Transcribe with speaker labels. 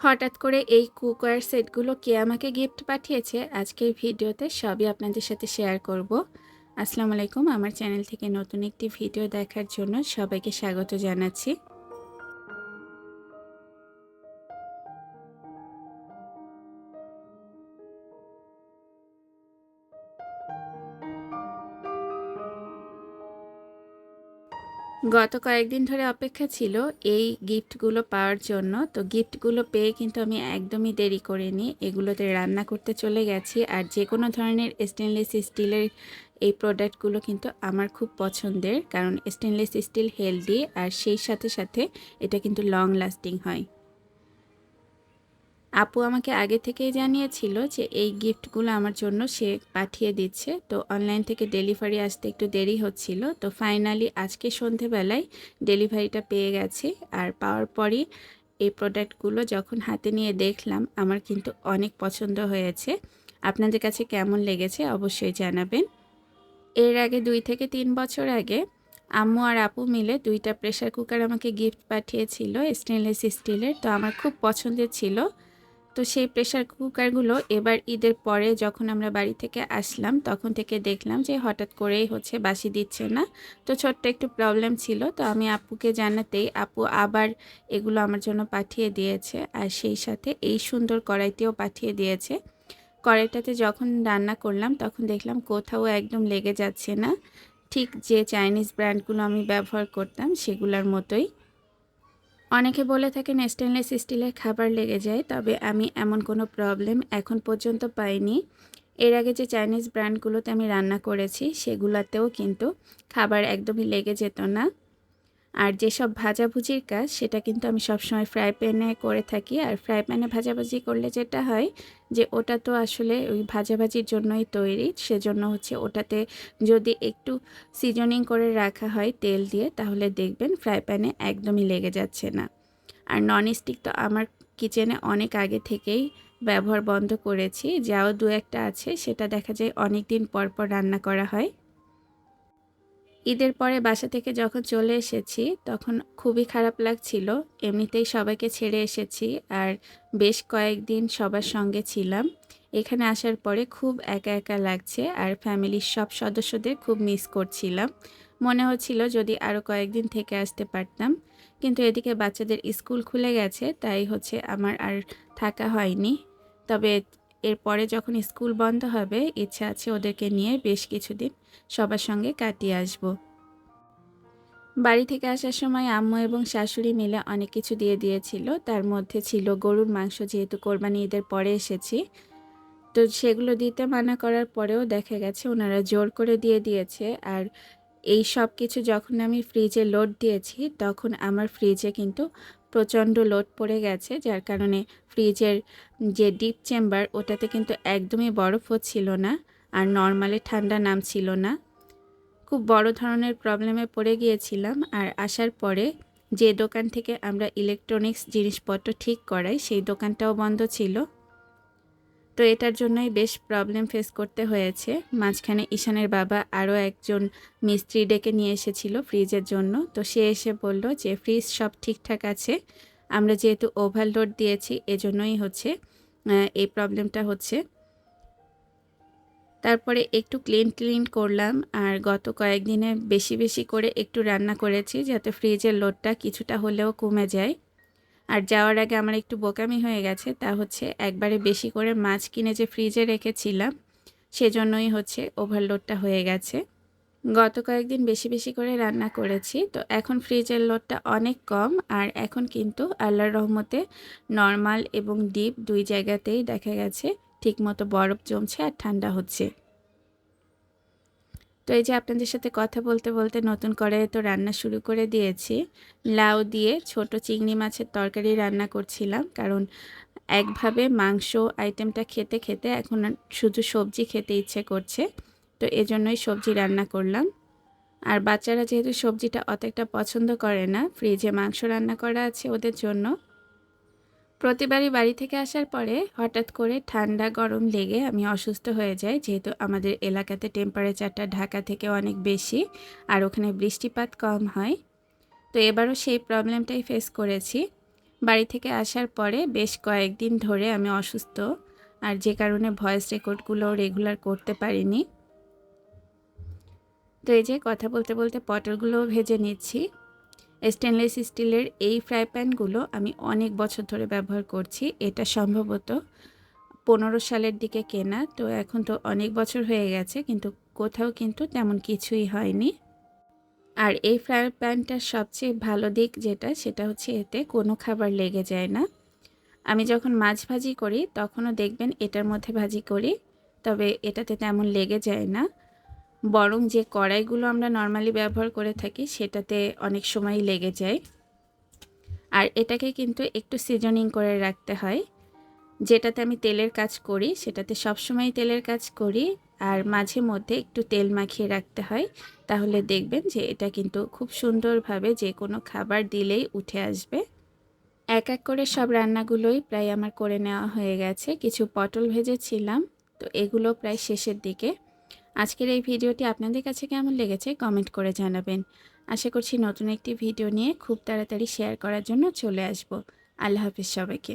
Speaker 1: হঠাৎ করে এই কুকার সেটগুলো কে আমাকে গিফট পাঠিয়েছে? আজকের ভিডিওতে সবই আপনাদের সাথে শেয়ার করব। আসসালামু আলাইকুম। আমার চ্যানেল থেকে নতুন একটি ভিডিও দেখার জন্য সবাইকে স্বাগত জানাচ্ছি। গত কয়েকদিন ধরে অপেক্ষা ছিল এই গিফটগুলো পাওয়ার জন্য। তো গিফটগুলো পেয়ে কিন্তু আমি একদমই দেরি করিনি। এগুলোতে রান্না করতে চলে গেছি আর যে কোনো ধরনের স্টেনলেস স্টিলের এই প্রোডাক্টগুলো কিন্তু আমার খুব পছন্দের। কারণ স্টেনলেস স্টিল হেলদি আর সেই সাথে সাথে এটা কিন্তু লং লাস্টিং হয়। আপু আমাকে আগে থেকেই জানিয়েছিল যে এই গিফটগুলো আমার জন্য সে পাঠিয়ে দিচ্ছে। তো অনলাইন থেকে ডেলিভারি আসতে একটু দেরি হচ্ছিল। তো ফাইনালি আজকে সন্ধেবেলায় ডেলিভারিটা পেয়ে গেছি। আর পাওয়ার পরই এই প্রোডাক্টগুলো যখন হাতে নিয়ে দেখলাম, আমার কিন্তু অনেক পছন্দ হয়েছে। আপনাদের কাছে কেমন লেগেছে অবশ্যই জানাবেন। এর আগে দুই থেকে তিন বছর আগে আম্মু আর আপু মিলে দুইটা প্রেশার কুকার আমাকে গিফট পাঠিয়েছিল স্টেনলেস স্টিলের তো আমার খুব পছন্দের ছিল। তো সেই প্রেশার কুকারগুলো এবার ঈদের পরে যখন আমরা বাড়ি থেকে আসলাম, তখন থেকে দেখলাম যে হঠাৎ করেই হচ্ছে বাসি দিচ্ছে না। তো ছোট্ট একটু প্রবলেম ছিল। তো আমি আপুকে জানাতেই আপু আবার এগুলো আমার জন্য পাঠিয়ে দিয়েছে আর সেই সাথে এই সুন্দর কড়াইটিও পাঠিয়ে দিয়েছে। কড়াইটাতে যখন রান্না করলাম, তখন দেখলাম কোথাও একদম লেগে যাচ্ছে না। ঠিক যে চাইনিজ ব্র্যান্ডগুলো আমি ব্যবহার করতাম, সেগুলোর মতোই। অনেকে বলে থাকেন স্টেনলেস স্টিলের খাবার লেগে যায়, তবে আমি এমন কোনো প্রবলেম এখন পর্যন্ত পাইনি। এর আগে যে চাইনিজ ব্র্যান্ডগুলোতে আমি রান্না করেছি, সেগুলোতেও কিন্তু খাবার একদমই লেগে যেত না। আর যেসব ভাজাভুজির কাজ, সেটা কিন্তু আমি সবসময় ফ্রাই প্যানে করে থাকি। আর ফ্রাই প্যানে ভাজাভাজি করলে যেটা হয় যে, ওটা তো আসলে ওই ভাজাভাজির জন্যই তৈরি। সেজন্য হচ্ছে ওটাতে যদি একটু সিজনিং করে রাখা হয় তেল দিয়ে, তাহলে দেখবেন ফ্রাই প্যানে একদমই লেগে যাচ্ছে না। আর নন স্টিক তো আমার কিচেনে অনেক আগে থেকেই ব্যবহার বন্ধ করেছি। যাও দু একটা আছে, সেটা দেখা যায় অনেক দিন পর পর রান্না করা হয়। ঈদের পরে বাসা থেকে যখন চলে এসেছি, তখন খুবই খারাপ লাগছিল। এমনিতেই সবাইকে ছেড়ে এসেছি আর বেশ কয়েকদিন সবার সঙ্গে ছিলাম। এখানে আসার পরে খুব একা একা লাগছে আর ফ্যামিলির সব সদস্যদের খুব মিস করছিলাম। মনে হচ্ছিল যদি আরও কয়েকদিন থেকে আসতে পারতাম। কিন্তু এদিকে বাচ্চাদের স্কুল খুলে গেছে, তাই হচ্ছে আমার আর থাকা হয়নি। তবে এরপরে যখন স্কুল বন্ধ হবে, ইচ্ছা আছে ওদেরকে নিয়ে বেশ কিছুদিন সবার সঙ্গে কাটিয়ে আসব। বাড়ি থেকে আসার সময় আম্মু এবং শাশুড়ি মিলে অনেক কিছু দিয়ে দিয়েছিল। তার মধ্যে ছিল গরুর মাংস, যেহেতু কোরবানি ঈদের পরে এসেছি। তো সেগুলো দিতে মানা করার পরেও দেখা গেছে ওনারা জোর করে দিয়ে দিয়েছে। আর এই সব কিছু যখন আমি ফ্রিজে লোড দিয়েছি, তখন আমার ফ্রিজে কিন্তু প্রচণ্ড লোড পড়ে গেছে, যার কারণে ফ্রিজের যে ডিপ চেম্বার ওটাতে কিন্তু একদমই বরফও ছিল না আর নর্মালি ঠান্ডা নাম ছিল না। খুব বড় ধরনের প্রবলেমে পড়ে গিয়েছিলাম আর আসার পরে যে দোকান থেকে আমরা ইলেকট্রনিক্স জিনিসপত্র ঠিক করাই, সেই দোকানটাও বন্ধ ছিল। তো এটার জন্যই বেশ প্রবলেম ফেস করতে হয়েছে। মাঝখানে ঈশানের বাবা আরও একজন মিস্ত্রি ডেকে নিয়ে এসেছিল ফ্রিজের জন্য। তো সে এসে বলল যে, ফ্রিজ সব ঠিকঠাক আছে। আমরা যেহেতু ওভারলোড দিয়েছি, এজন্যই হচ্ছে এই প্রবলেমটা হচ্ছে। তারপরে একটু ক্লিন ক্লিন করলাম। আর গত কয়েকদিনে বেশি বেশি করে একটু রান্না করেছি যাতে ফ্রিজের লোডটা কিছুটা হলেও কমে যায়। আর যাওয়ার আগে আমার একটু বোকামি হয়ে গেছে, তা হচ্ছে একবারে বেশি করে মাছ কিনে যে ফ্রিজে রেখেছিলাম, সেজন্যই হচ্ছে ওভারলোডটা হয়ে গেছে। গত কয়েকদিন বেশি বেশি করে রান্না করেছি, তো এখন ফ্রিজের লোডটা অনেক কম, আর এখন কিন্তু আল্লাহর রহমতে নর্মাল এবং ডিপ দুই জায়গাতেই দেখা গেছে ঠিকমতো বরফ জমছে আর ঠান্ডা হচ্ছে। তো এই যে আপনাদের সাথে কথা বলতে বলতে নতুন করে তো রান্না শুরু করে দিয়েছি। লাউ দিয়ে ছোট চিংড়ি মাছের তরকারি রান্না করছিলাম, কারণ একভাবে মাংস আইটেমটা খেতে খেতে এখন শুধু সবজি খেতে ইচ্ছে করছে। তো এজন্যই সবজি রান্না করলাম। আর বাচ্চারা যেহেতু সবজিটা অত একটা পছন্দ করে না, ফ্রিজে মাংস রান্না করা আছে ওদের জন্য প্রতিবারই বাড়ি থেকে আসার পরে হঠাৎ করে ঠান্ডা গরম লেগে আমি অসুস্থ হয়ে যাই, যেহেতু আমাদের এলাকাতে টেম্পারেচারটা ঢাকা থেকে অনেক বেশি আর ওখানে বৃষ্টিপাত কম হয়। তো এবারও সেই প্রবলেমটাই ফেস করেছি। বাড়ি থেকে আসার পরে বেশ কয়েকদিন ধরে আমি অসুস্থ আর যে কারণে ভয়েস রেকর্ডগুলো রেগুলার করতে পারিনি। তো এই যে কথা বলতে বলতে পটলগুলো ভেজে নিচ্ছি। স্টেনলেস স্টিলের এই ফ্রাই প্যানগুলো আমি অনেক বছর ধরে ব্যবহার করছি। এটা সম্ভবত পনেরো সালের দিকে কেনা, তো এখন তো অনেক বছর হয়ে গেছে, কিন্তু কোথাও কিন্তু তেমন কিছুই হয়নি। আর এই ফ্রাই প্যানটার সবচেয়ে ভালো দিক যেটা, সেটা হচ্ছে এতে কোনো খাবার লেগে যায় না। আমি যখন মাছ ভাজি করি, তখনও দেখবেন এটার মধ্যে ভাজি করি, তবে এটাতে তেমন লেগে যায় না। বরং যে কড়াইগুলো আমরা নর্মালি ব্যবহার করে থাকি, সেটাতে অনেক সময় লেগে যায়। আর এটাকে কিন্তু একটু সিজনিং করে রাখতে হয়। যেটাতে আমি তেলের কাজ করি, সেটাতে সবসময় তেলের কাজ করি আর মাঝে মধ্যে একটু তেল মাখিয়ে রাখতে হয়। তাহলে দেখবেন যে এটা কিন্তু খুব সুন্দরভাবে যে কোনো খাবার দিলেই উঠে আসবে। এক এক করে সব রান্নাগুলোই প্রায় আমার করে নেওয়া হয়ে গেছে। কিছু পটল ভেজেছিলাম, তো এগুলো প্রায় শেষের দিকে। আজকের এই ভিডিওটি আপনাদের কাছে কেমন লেগেছে কমেন্ট করে জানাবেন। আশা করছি নতুন একটি ভিডিও নিয়ে খুব তাড়াতাড়ি শেয়ার করার জন্য চলে আসব। আল্লাহ হাফিজ সবাইকে।